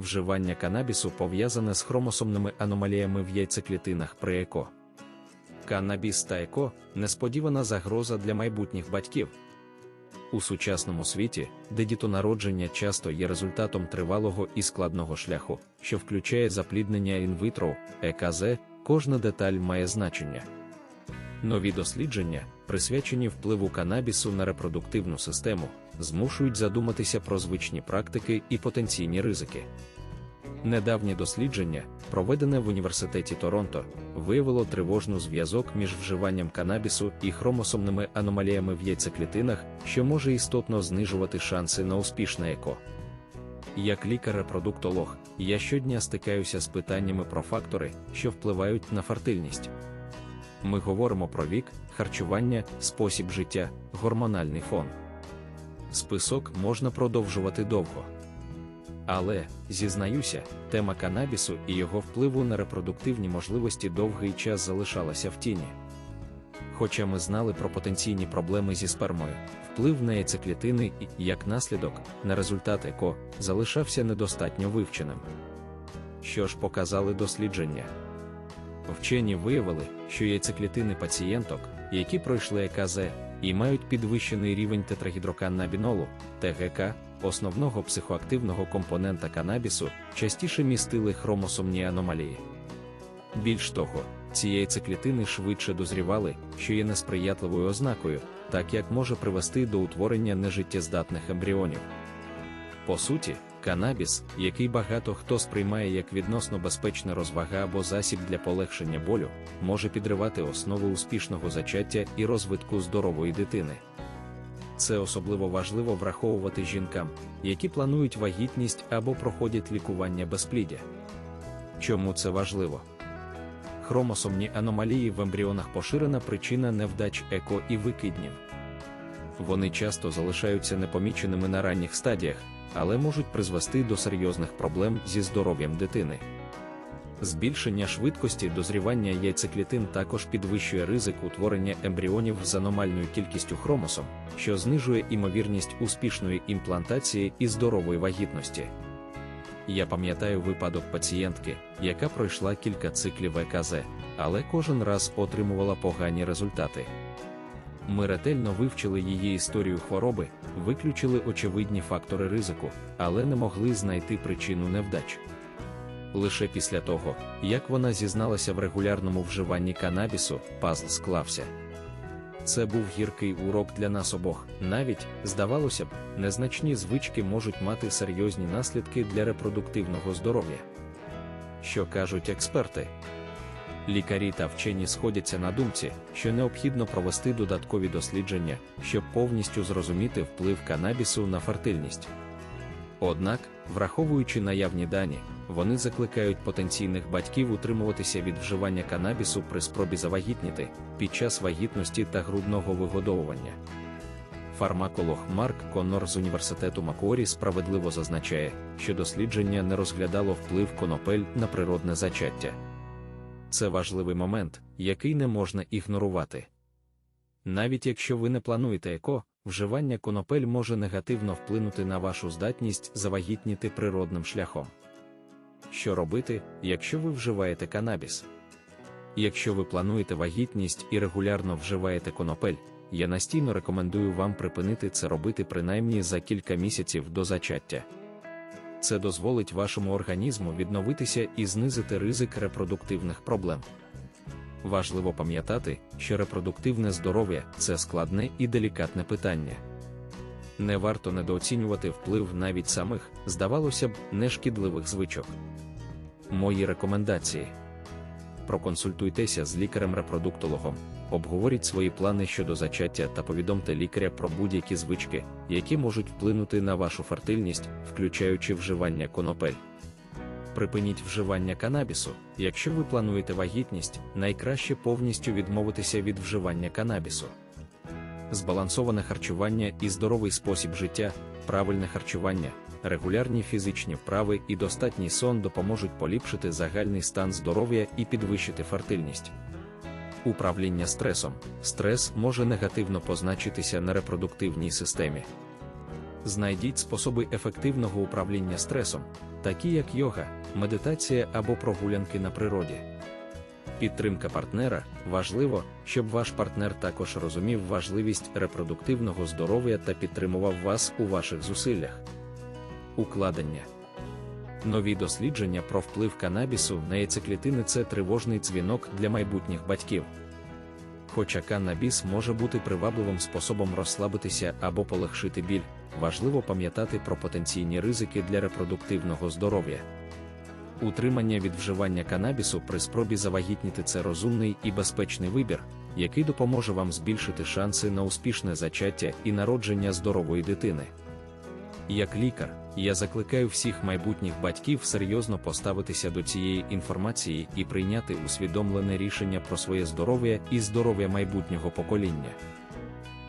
вживання канабісу пов'язане з хромосомними аномаліями в яйцеклітинах при ЕКО. Канабіс та ЕКО несподівана загроза для майбутніх батьків. У сучасному світі, де дітонародження часто є результатом тривалого і складного шляху, що включає запліднення інвитро, ЕКЗ, кожна деталь має значення. Нові дослідження, присвячені впливу канабісу на репродуктивну систему, змушують задуматися про звичні практики і потенційні ризики. Недавнє дослідження, проведене в університеті Торонто, виявило тривожну зв'язок між вживанням канабісу і хромосомними аномаліями в яйцеклітинах, що може істотно знижувати шанси на успішне еко. Як лікар-репродуктолог, я щодня стикаюся з питаннями про фактори, що впливають на фертильність. Ми говоримо про вік, харчування, спосіб життя, гормональний фон. Список можна продовжувати довго. Але, зізнаюся, тема канабісу і його впливу на репродуктивні можливості довгий час залишалася в тіні. Хоча ми знали про потенційні проблеми зі спермою, вплив на яйцеклітини і, як наслідок, на результат ЕКО залишався недостатньо вивченим. Що ж показали дослідження? Вчені виявили, що яйцеклітини пацієнток, які пройшли ЕКЗ і мають підвищений рівень тетрагідроканнабінолу, ТГК, основного психоактивного компонента канабісу, частіше містили хромосомні аномалії. Більш того, ці яйцеклітини швидше дозрівали, що є несприятливою ознакою, так як може привести до утворення нежиттєздатних ембріонів. По суті, канабіс, який багато хто сприймає як відносно безпечна розвага або засіб для полегшення болю, може підривати основи успішного зачаття і розвитку здорової дитини. Це особливо важливо враховувати жінкам, які планують вагітність або проходять лікування безпліддя. Чому це важливо? Хромосомні аномалії в ембріонах поширена причина невдач еко і викиднів. Вони часто залишаються непоміченими на ранніх стадіях, але можуть призвести до серйозних проблем зі здоров'ям дитини. Збільшення швидкості дозрівання яйцеклітин також підвищує ризик утворення ембріонів з аномальною кількістю хромосом, що знижує імовірність успішної імплантації і здорової вагітності. Я пам'ятаю випадок пацієнтки, яка пройшла кілька циклів ЕКЗ, але кожен раз отримувала погані результати. Ми ретельно вивчили її історію хвороби, виключили очевидні фактори ризику, але не могли знайти причину невдач. Лише після того, як вона зізналася в регулярному вживанні канабісу, пазл склався. Це був гіркий урок для нас обох. Навіть, здавалося б, незначні звички можуть мати серйозні наслідки для репродуктивного здоров'я. Що кажуть експерти? Лікарі та вчені сходяться на думці, що необхідно провести додаткові дослідження, щоб повністю зрозуміти вплив канабісу на фертильність. Однак, враховуючи наявні дані, вони закликають потенційних батьків утримуватися від вживання канабісу при спробі завагітніти під час вагітності та грудного вигодовування. Фармаколог Марк Коннор з університету Макуорі справедливо зазначає, що дослідження не розглядало вплив конопель на природне зачаття. Це важливий момент, який не можна ігнорувати. Навіть якщо ви не плануєте еко, вживання конопель може негативно вплинути на вашу здатність завагітніти природним шляхом. Що робити, якщо ви вживаєте канабіс? Якщо ви плануєте вагітність і регулярно вживаєте конопель, я настійно рекомендую вам припинити це робити принаймні за кілька місяців до зачаття. Це дозволить вашому організму відновитися і знизити ризик репродуктивних проблем. Важливо пам'ятати, що репродуктивне здоров'я це складне і делікатне питання. Не варто недооцінювати вплив навіть самих, здавалося б, нешкідливих звичок. Мої рекомендації: проконсультуйтеся з лікарем-репродуктологом, обговоріть свої плани щодо зачаття та повідомте лікаря про будь-які звички, які можуть вплинути на вашу фертильність, включаючи вживання конопель. Припиніть вживання канабісу. Якщо ви плануєте вагітність, найкраще повністю відмовитися від вживання канабісу. Збалансоване харчування і здоровий спосіб життя, правильне харчування, регулярні фізичні вправи і достатній сон допоможуть поліпшити загальний стан здоров'я і підвищити фертильність. Управління стресом. Стрес може негативно позначитися на репродуктивній системі. Знайдіть способи ефективного управління стресом, такі як йога, медитація або прогулянки на природі. Підтримка партнера важливо, щоб ваш партнер також розумів важливість репродуктивного здоров'я та підтримував вас у ваших зусиллях. Укладення Нові дослідження про вплив канабісу на яйцеклітини – це тривожний дзвінок для майбутніх батьків. Хоча канабіс може бути привабливим способом розслабитися або полегшити біль, важливо пам'ятати про потенційні ризики для репродуктивного здоров'я. Утримання від вживання канабісу при спробі завагітніти це розумний і безпечний вибір, який допоможе вам збільшити шанси на успішне зачаття і народження здорової дитини. Як лікар, я закликаю всіх майбутніх батьків серйозно поставитися до цієї інформації і прийняти усвідомлене рішення про своє здоров'я і здоров'я майбутнього покоління.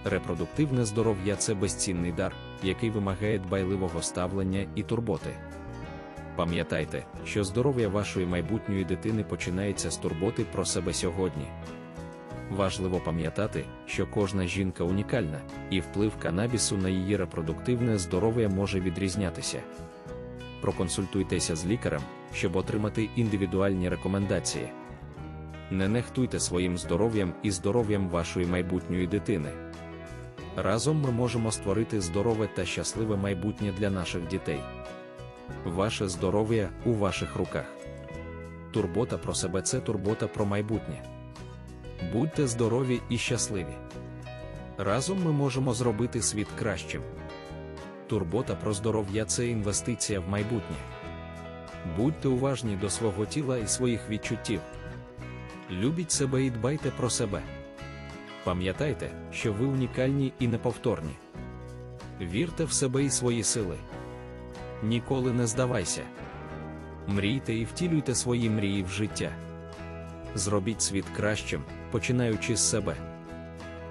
Репродуктивне здоров'я це безцінний дар, який вимагає дбайливого ставлення і турботи. Пам'ятайте, що здоров'я вашої майбутньої дитини починається з турботи про себе сьогодні. Важливо пам'ятати, що кожна жінка унікальна, і вплив канабісу на її репродуктивне здоров'я може відрізнятися. Проконсультуйтеся з лікарем, щоб отримати індивідуальні рекомендації. Не нехтуйте своїм здоров'ям і здоров'ям вашої майбутньої дитини. Разом ми можемо створити здорове та щасливе майбутнє для наших дітей. Ваше здоров'я у ваших руках. Турбота про себе це турбота про майбутнє. Будьте здорові і щасливі. Разом ми можемо зробити світ кращим. Турбота про здоров'я це інвестиція в майбутнє. Будьте уважні до свого тіла і своїх відчуттів. Любіть себе і дбайте про себе. Пам'ятайте, що ви унікальні і неповторні. Вірте в себе і свої сили. Ніколи не здавайся. Мрійте і втілюйте свої мрії в життя. Зробіть світ кращим, починаючи з себе.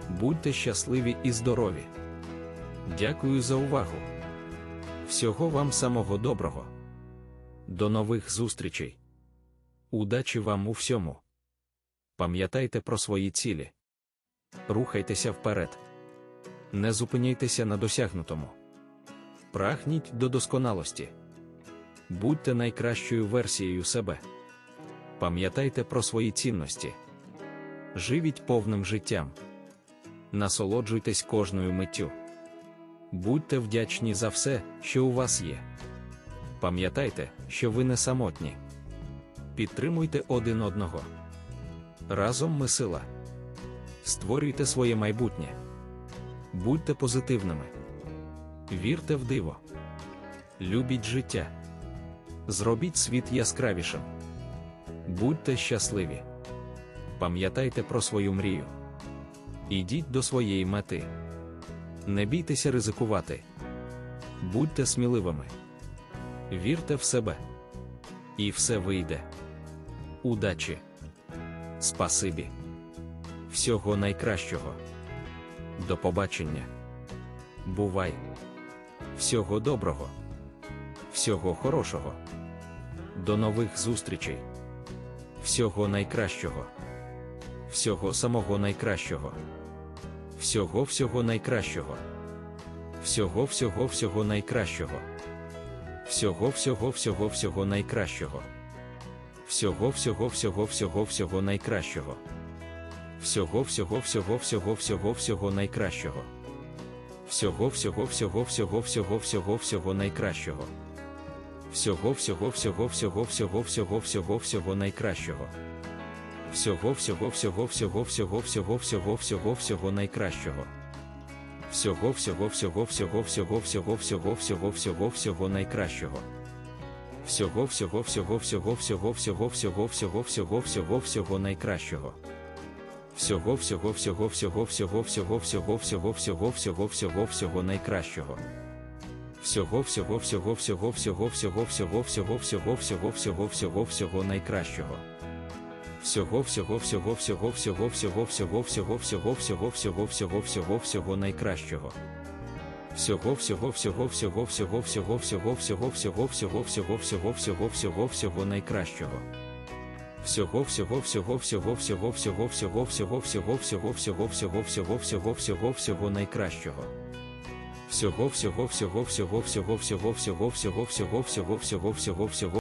Будьте щасливі і здорові. Дякую за увагу. Всього вам самого доброго. До нових зустрічей. Удачі вам у всьому. Пам'ятайте про свої цілі. Рухайтеся вперед. Не зупиняйтеся на досягнутому. Прагніть до досконалості. Будьте найкращою версією себе. Пам'ятайте про свої цінності. Живіть повним життям. Насолоджуйтесь кожною миттю. Будьте вдячні за все, що у вас є. Пам'ятайте, що ви не самотні. Підтримуйте один одного. Разом ми сила. Створюйте своє майбутнє. Будьте позитивними. Вірте в диво. Любіть життя. Зробіть світ яскравішим. Будьте щасливі. Пам'ятайте про свою мрію. Ідіть до своєї мети. Не бійтеся ризикувати. Будьте сміливими. Вірте в себе. І все вийде. Удачі. Спасибі. Всього найкращого. До побачення. Бувай. Всього доброго. Всього хорошого. До нових зустрічей. Всього найкращого. Всього самого найкращого. Всього всього найкращого. Всього всього всього найкращого. Всього всього всього всього найкращого. Всього всього всього всього всього найкращого. Всього всього всього всього всього всього найкращого. Всього всього всього всього всього всього всього найкращого. Всього всього всього всього всього всього всього всього найкращого. Всього всього всього всього всього всього всього всього всього найкращого. Всього всього всього всього всього всього всього всього всього всього найкращого. Всього всього всього всього всього всього всього всього всього всього всього найкращого. Всього всього всього всього всього всього всього всього всього всього всього всього найкращого. Всього всього всього всього всього всього всього всього всього всього всього всього всього найкращого. Всього всього всього всього всього всього всього всього всього всього всього всього всього всього найкращого. Всього всього всього всього всього всього всього всього всього всього всього всього всього всього всього найкращого. Всього всього всього всього всього всього всього всього всього всього всього всього всього всього всього всього найкращого. Всього всього всього всього всього всього всього всього всього всього всього всього всього